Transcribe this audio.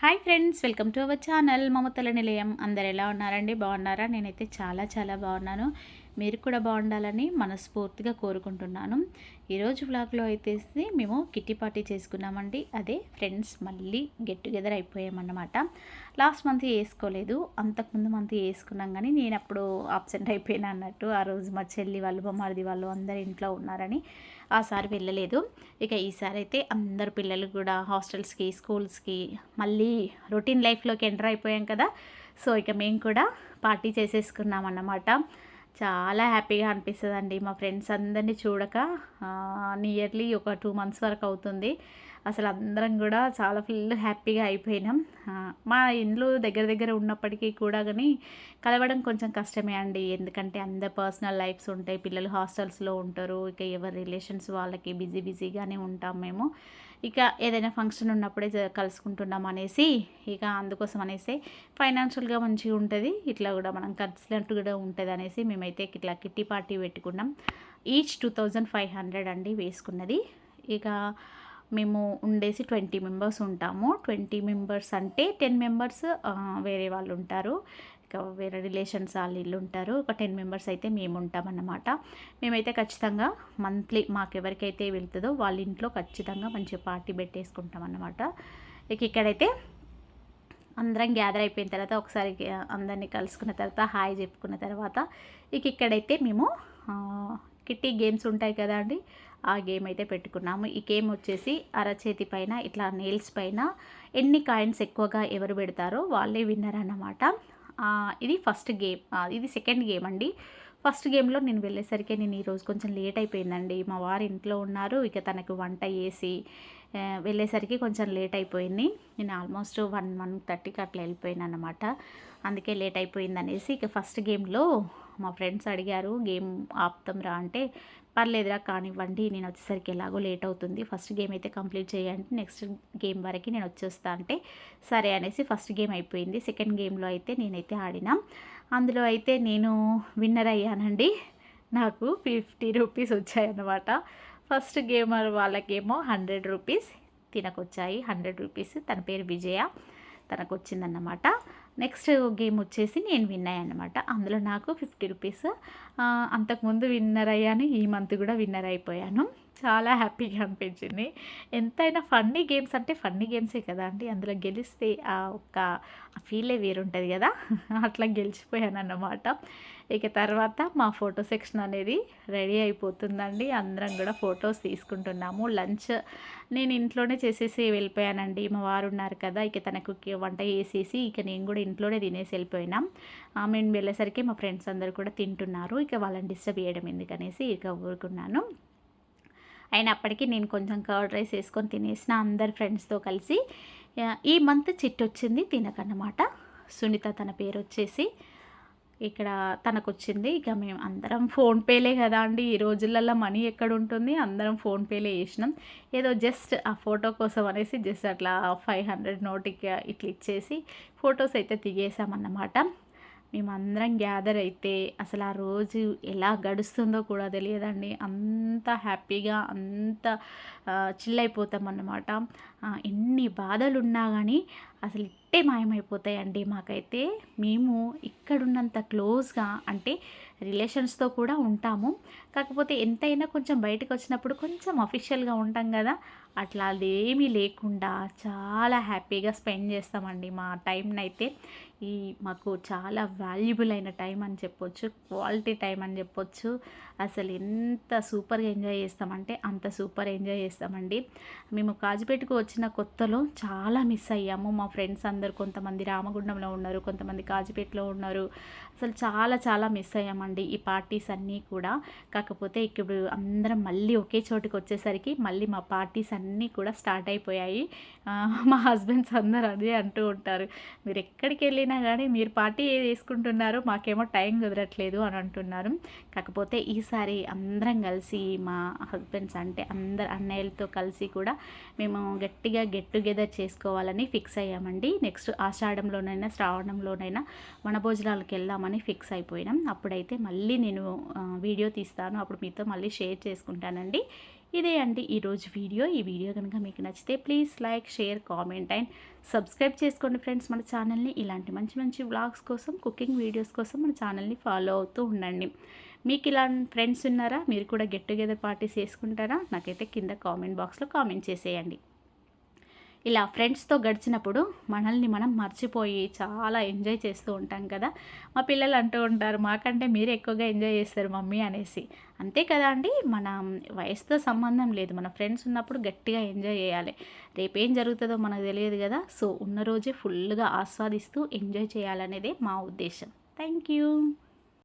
Hi friends welcome to our channel మమతల నిలయం. అందరు ఎలా ఉన్నారండి? బాగున్నారా? నేనైతే చాలా చాలా బాగున్నాను. మీరు కూడా బాగుండాలని మనస్ఫూర్తిగా కోరుకుంటున్నాను. ఈరోజు వ్లాగ్లో అయితే మేము కిట్టి పార్టీ చేసుకున్నామండి. అదే ఫ్రెండ్స్ మళ్ళీ గెట్ టుగెదర్ అయిపోయామన్నమాట. లాస్ట్ మంత్ వేసుకోలేదు. అంతకుముందు మంత్ వేసుకున్నాం కానీ నేను అప్పుడు ఆబ్సెంట్ అయిపోయినా అన్నట్టు ఆ రోజు మా చెల్లి వాళ్ళు బొమ్మారిది వాళ్ళు అందరు ఇంట్లో ఉన్నారని ఆసారి వెళ్ళలేదు. ఇక ఈసారి అయితే అందరు పిల్లలు కూడా హాస్టల్స్కి స్కూల్స్కి మళ్ళీ రొటీన్ లైఫ్లోకి ఎంటర్ అయిపోయాం కదా. సో ఇక మేము కూడా పార్టీ చేసేసుకున్నాం అన్నమాట చాలా హ్యాపీగా అనిపిస్తుందండి. మా ఫ్రెండ్స్ అందరినీ చూడక నియర్లీ ఒక టూ మంత్స్ వరకు అవుతుంది. అసలు అందరం కూడా చాలా ఫుల్ హ్యాపీగా అయిపోయినాం. మా ఇండ్లు దగ్గర దగ్గర ఉన్నప్పటికీ కూడా కానీ కలవడం కొంచెం కష్టమే అండి. ఎందుకంటే అందరు పర్సనల్ లైఫ్స్ ఉంటాయి. పిల్లలు హాస్టల్స్లో ఉంటారు. ఇక ఎవరి రిలేషన్స్ వాళ్ళకి బిజీ బిజీగానే ఉంటాం మేము. ఇక ఏదైనా ఫంక్షన్ ఉన్నప్పుడే జ- కలుసుకుంటున్నాం అనేసి ఇక అందుకోసం అనేసి ఫైనాన్షియల్గా మంచిగా ఉంటుంది ఇట్లా కూడా మనం కలిసినట్టు కూడా ఉంటుంది అనేసి మేమైతే ఇట్లా కిట్టి పార్టీ పెట్టుకున్నాం. Each two thousand five hundred అండి వేసుకున్నది. ఇక మేము ఉండేసి ట్వంటీ మెంబర్స్ ఉంటాము. ట్వంటీ మెంబర్స్ అంటే టెన్ మెంబర్స్ వేరే వాళ్ళు ఉంటారు. వేరే రిలేషన్స్ వాళ్ళు ఇల్లు ఉంటారు. ఒక టెన్ మెంబర్స్ అయితే మేము ఉంటామన్నమాట మేమైతే ఖచ్చితంగా మంత్లీ మాకు ఎవరికైతే వెళ్తుందో వాళ్ళ ఇంట్లో ఖచ్చితంగా మంచిగా పార్టీ పెట్టేసుకుంటాం అన్నమాట. ఇక ఇక్కడైతే అందరం గ్యాదర్ అయిపోయిన తర్వాత ఒకసారి అందరినీ కలుసుకున్న తర్వాత హాయ్ చెప్పుకున్న తర్వాత ఇక ఇక్కడైతే మేము కిట్టి గేమ్స్ ఉంటాయి కదా అండి ఆ గేమ్ అయితే పెట్టుకున్నాము. ఈ గేమ్ వచ్చేసి అరచేతి పైన ఇట్లా నెయిల్స్ పైన ఎన్ని కాయిన్స్ ఎక్కువగా ఎవరు పెడతారో వాళ్ళే విన్నర్ అన్నమాట. ఇది ఫస్ట్ గేమ్ ఇది సెకండ్ గేమ్ అండి. ఫస్ట్ గేమ్లో నేను వెళ్ళేసరికి నేను ఈరోజు కొంచెం లేట్ అయిపోయిందండి. మా వారు ఇంట్లో ఉన్నారు ఇక తనకు వంట చేసి వెళ్ళేసరికి కొంచెం లేట్ అయిపోయింది. నేను ఆల్మోస్ట్ వన్ వన్ థర్టీకి అట్లా వెళ్ళిపోయాను అనమాట అందుకే లేట్ అయిపోయింది అనేసి ఇక ఫస్ట్ గేమ్లో మా ఫ్రెండ్స్ అడిగారు గేమ్ ఆపుతాం రా అంటే పర్లేదురా కానివ్వండి నేను వచ్చేసరికి ఎలాగో లేట్ అవుతుంది. ఫస్ట్ గేమ్ అయితే కంప్లీట్ చేయండి నెక్స్ట్ గేమ్ వరకు నేను వచ్చేస్తా అంటే సరే అనేసి ఫస్ట్ గేమ్ అయిపోయింది. సెకండ్ గేమ్లో అయితే నేనైతే ఆడినా. అందులో అయితే నేను విన్నర్ అయ్యానండి. నాకు ఫిఫ్టీ రూపీస్ వచ్చాయన్నమాట. ఫస్ట్ గేమర్ వాళ్ళకేమో హండ్రెడ్ రూపీస్ తినకొచ్చాయి. హండ్రెడ్ రూపీస్ తన పేరు విజయ. తనకు వచ్చిందన్నమాట నెక్స్ట్ గేమ్ వచ్చేసి నేను విన్ అన్నమాట అందులో నాకు ఫిఫ్టీ రూపీస్ అంతకుముందు విన్నర్ అయ్యాను ఈ మంత్ కూడా విన్నర్ అయిపోయాను. చాలా హ్యాపీగా అనిపించింది. ఎంతైనా ఫన్నీ గేమ్స్ అంటే ఫన్నీ గేమ్సే కదా అండి. అందులో గెలిస్తే ఆ ఒక్క ఫీలే వేరుంటుంది కదా. అట్లా గెలిచిపోయాను అన్నమాట ఇక తర్వాత మా ఫోటో సెక్షన్ అనేది రెడీ అయిపోతుందండి. అందరం కూడా ఫొటోస్ తీసుకుంటున్నాము. లంచ్ నేను ఇంట్లోనే చేసేసి వెళ్ళిపోయానండి. మా వారు ఉన్నారు కదా ఇక తనకు వంట చేసేసి ఇక నేను కూడా ఇంట్లోనే తినేసి వెళ్ళిపోయినాం. ఆ, మేము వెళ్ళేసరికి మా ఫ్రెండ్స్ అందరు కూడా తింటున్నారు. ఇక వాళ్ళని డిస్టర్బ్ చేయడం ఎందుకనేసి ఇక ఊరుకున్నాను. అయినప్పటికీ నేను కొంచెం కర్డ్ రైస్ వేసుకొని తినేసిన అందరు ఫ్రెండ్స్తో కలిసి ఈ మంత్ చిట్ వచ్చింది తినకన్నమాట. సునీత తన పేరు వచ్చేసి ఇక్కడ తనకు వచ్చింది ఇక మేము అందరం ఫోన్పేలే కదా అండి. ఈ రోజులలో మనీ ఎక్కడ ఉంటుంది అందరం ఫోన్పేలే చేసినాం. ఏదో జస్ట్ ఆ ఫోటో కోసం అనేసి జస్ట్ అట్లా ఫైవ్ హండ్రెడ్ నోటికి ఇట్లా ఇచ్చేసి ఫొటోస్ అయితే దిగేసామన్నమాట మేమందరం గ్యాదర్ అయితే అసలు ఆ రోజు ఎలా గడుస్తుందో కూడా తెలియదండి. అంత హ్యాపీగా అంత చిల్ అయిపోతాం అన్నమాట ఎన్ని బాధలున్నా కానీ అసలు ఇట్టే మాయమైపోతాయండి మాకైతే. మేము ఇక్కడున్నంత క్లోజ్గా అంటే రిలేషన్స్తో కూడా ఉంటాము. కాకపోతే ఎంతైనా కొంచెం బయటకు వచ్చినప్పుడు కొంచెం అఫీషియల్గా ఉంటాం కదా. అట్లా అదేమీ లేకుండా చాలా హ్యాపీగా స్పెండ్ చేస్తామండి మా టైంని అయితే ఈ మాకు చాలా వాల్యుబుల్ అయిన టైం అని చెప్పొచ్చు క్వాలిటీ టైం అని చెప్పొచ్చు. అసలు ఎంత సూపర్గా ఎంజాయ్ చేస్తామంటే అంత సూపర్ ఎంజాయ్ చేస్తామండి. మేము కాజుపేటకు వచ్చిన కొత్తలో చాలా మిస్ అయ్యాము. మా ఫ్రెండ్స్ అందరు కొంతమంది రామగుండంలో ఉన్నారు కొంతమంది కాజీపేటలో ఉన్నారు. అసలు చాలా చాలా మిస్ అయ్యామండి ఈ పార్టీస్ అన్నీ కూడా. కాకపోతే ఇప్పుడు అందరం మళ్ళీ ఒకే చోటుకి వచ్చేసరికి మళ్ళీ మా పార్టీస్ అన్నీ కూడా స్టార్ట్ అయిపోయాయి. మా హస్బెండ్స్ అందరు అదే అంటూ ఉంటారు. మీరు ఎక్కడికి వెళ్ళినా కానీ మీరు పార్టీ చేసుకుంటున్నారు మాకేమో టైం కుదరట్లేదు అని అంటున్నారు. కాకపోతే ఈసారి అందరం కలిసి మా హస్బెండ్స్ అంటే అందరు అన్నయ్యలతో కలిసి కూడా మేము గట్టిగా గెట్ టుగెదర్ చేసుకోవాలని ఫిక్స్ అయ్యామండి నెక్స్ట్ ఆషాఢంలోనైనా శ్రావణంలోనైనా వనభోజనాలకు వెళ్దామని ఫిక్స్ అయిపోయినాం. అప్పుడైతే మళ్ళీ నేను వీడియో తీస్తాను. అప్పుడు మీతో మళ్ళీ షేర్ చేసుకుంటానండి. ఇదే అండి ఈరోజు వీడియో. ఈ వీడియో కనుక మీకు నచ్చితే please like share comment and subscribe చేసుకోండి ఫ్రెండ్స్ మన ఛానల్ని. ఇలాంటి మంచి మంచి వ్లాగ్స్ కోసం కుకింగ్ వీడియోస్ కోసం మన ఛానల్ని ఫాలో అవుతూ ఉండండి. మీకు ఇలా ఫ్రెండ్స్ ఉన్నారా? మీరు కూడా గెట్ టుగెదర్ పార్టీస్ చేసుకుంటారా? నాకైతే కింద కామెంట్ బాక్స్లో కామెంట్ చేసేయండి. ఇలా ఫ్రెండ్స్తో గడిచినప్పుడు మనల్ని మనం మర్చిపోయి చాలా ఎంజాయ్ చేస్తూ ఉంటాం కదా. మా పిల్లలు అంటూ ఉంటారు మాకంటే మీరు ఎక్కువగా ఎంజాయ్ చేస్తారు మమ్మీ అనేసి. అంతే కదా అండి మన వయసుతో సంబంధం లేదు. మన ఫ్రెండ్స్ ఉన్నప్పుడు గట్టిగా ఎంజాయ్ చేయాలి. రేపేం జరుగుతుందో మనకు తెలియదు కదా. సో ఉన్న రోజే ఫుల్గా ఆస్వాదిస్తూ ఎంజాయ్ చేయాలనేదే మా ఉద్దేశం. Thank you.